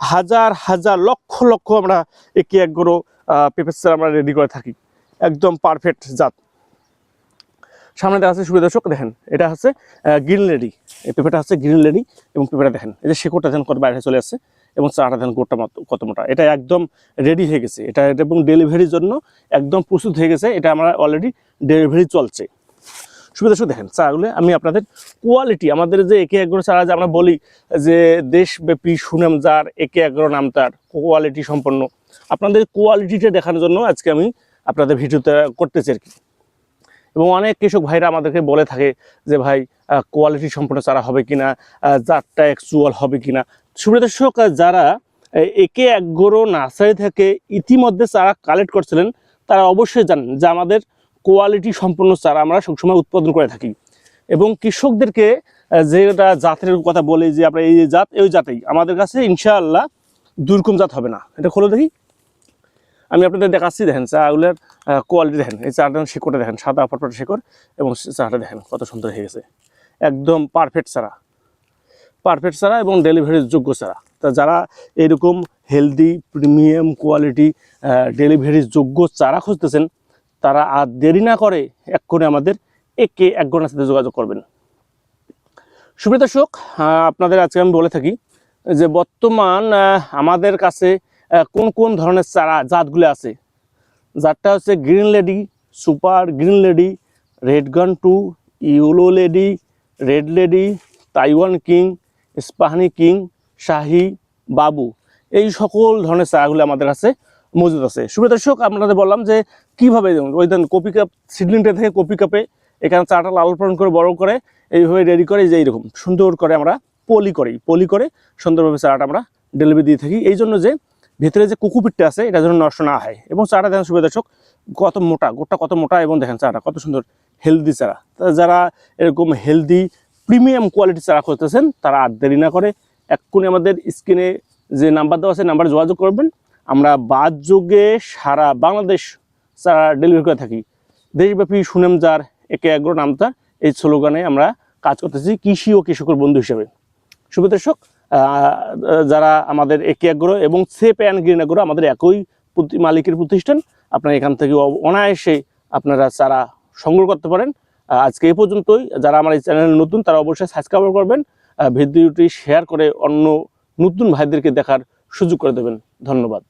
হাজার হাজার, লক্ষ লক্ষ আমরা একে এক গরো পেঁপে চারা আমরা রেডি করে থাকি। একদম পারফেক্ট জাত। সামনে দেখা আছে সুবিধা দর্শক, দেখেন, এটা হচ্ছে গ্রিন লেডি এই পেঁপেটা হচ্ছে গ্রিন লেডি এবং পেঁপেটা দেখেন, এই যে শেকড়টা দেখেন কত বাইরে চলে আসছে এবং চারাটা দেখেন গোটা কত মোটা। এটা একদম রেডি হয়ে গেছে। এটা এবং ডেলিভারির জন্য একদম প্রস্তুত হয়ে গেছে। এটা আমরা অলরেডি ডেলিভারি চলছে। সুবিধা দর্শক দেখেন চারাগুলো আমি আপনাদের কোয়ালিটি আমাদের যে একে এগারো চারা যে আমরা বলি যে দেশব্যাপী সুনাম, যার একে এগারো নাম তার কোয়ালিটি সম্পন্ন। আপনাদের কোয়ালিটিটা দেখানোর জন্য আজকে আমি আপনাদের ভিডিওতে করতেছি আর কি এবং অনেক কৃষক ভাইরা আমাদেরকে বলে থাকে যে, ভাই কোয়ালিটি সম্পন্ন চারা হবে কিনা? জাতটা অ্যাকচুয়াল হবে কিনা? সুবিধা দর্শক যারা একে একগোরো নার্সারি থেকে ইতিমধ্যে চারা কালেক্ট করছিলেন, তারা অবশ্যই জানেন যে আমাদের কোয়ালিটি সম্পন্ন চারা আমরা সবসময় উৎপাদন করে থাকি। এবং কৃষকদেরকে যেটা জাতের কথা বলি যে আমরা এই জাত, এই জাতেই। আমাদের কাছে ইনশাআল্লাহ দুরকম জাত হবে না। এটা খোলো দেখি। আমি আপনাদের দেখাচ্ছি, দেখেন চাগুলোর কোয়ালিটি দেখেন। এই চাটা শেকড়টা দেখেন, সাদা ফটফট শেকড় এবং চাটা দেখেন কত সুন্দর হয়ে গেছে। একদম পারফেক্ট চারা। পারফেক্ট চারা এবং ডেলিভারির যোগ্য চারা। তা যারা এরকম হেলদি প্রিমিয়াম কোয়ালিটি ডেলিভারির যোগ্য চারা খুঁজতেছেন তারা আর দেরি না করে এক করে আমাদের একে এক ঘণ্টার সাথে যোগাযোগ করবেন। সুপ্রিয় দর্শক আপনাদের আজকে আমি বলে থাকি যে বর্তমান আমাদের কাছে কোন কোন ধরনের চারা, জাতগুলো আছে? জাতটা হচ্ছে green lady, super green lady, red gun two yellow lady, red lady, Taiwan king, Ispahani king, শাহি, বাবু। এই সকল ধরনের চারাগুলো আমাদের কাছে মজুদ আছে। সুপ্রিয় দর্শক, আপনাদের বললাম যে কীভাবে ওই দেন কপি কাপ সিডলিংটা থেকে কপি কাপে এখানে চাটা লালন পালন করে, বড় করে, এইভাবে রেডি করে যে এইরকম সুন্দর করে আমরা পলি করি। পলি করে সুন্দরভাবে চারাটা আমরা ডেলিভারি দিয়ে থাকি। এই জন্য যে ভিতরে যে কুকুপিটটা আছে, এটা যেন নষ্ট না হয়। এবং চারাটা দেখেন সুবিধা দর্শক, কত মোটা গোটা কত মোটা এবং দেখেন চারাটা কত সুন্দর হেলদি চারা। যারা এরকম হেলদি প্রিমিয়াম কোয়ালিটি চারা খুঁজতেছেন, তারা আর দেরি না করে এক্ষুনি আমাদের স্ক্রিনে যে নাম্বার দেওয়া আছে নাম্বারে যোগাযোগ করবেন। আমরা বাদ যুগে সারা বাংলাদেশ চারা ডেলিভারি করে থাকি। দেশব্যাপী সুনাম যার একে এগ্রো নামতা এই স্লোগানে আমরা কাজ করতেছি কৃষি ও কৃষকের বন্ধু হিসেবে। শুভ দর্শক যারা আমাদের একে এগ্রো এবং সেপ অ্যান্ড গ্রিন এগ্রো আমাদের একই মালিকের প্রতিষ্ঠান, আপনারা এখান থেকে অনায়াসে আপনারা চারা সংগ্রহ করতে পারেন। আজকে এই পর্যন্তই। যারা আমার এই চ্যানেলে নতুন, তারা অবশ্যই সাবস্ক্রাইব করবেন। ভিডিওটি শেয়ার করে অন্য নতুন ভাইদেরকে দেখার সুযোগ করে দেবেন। ধন্যবাদ।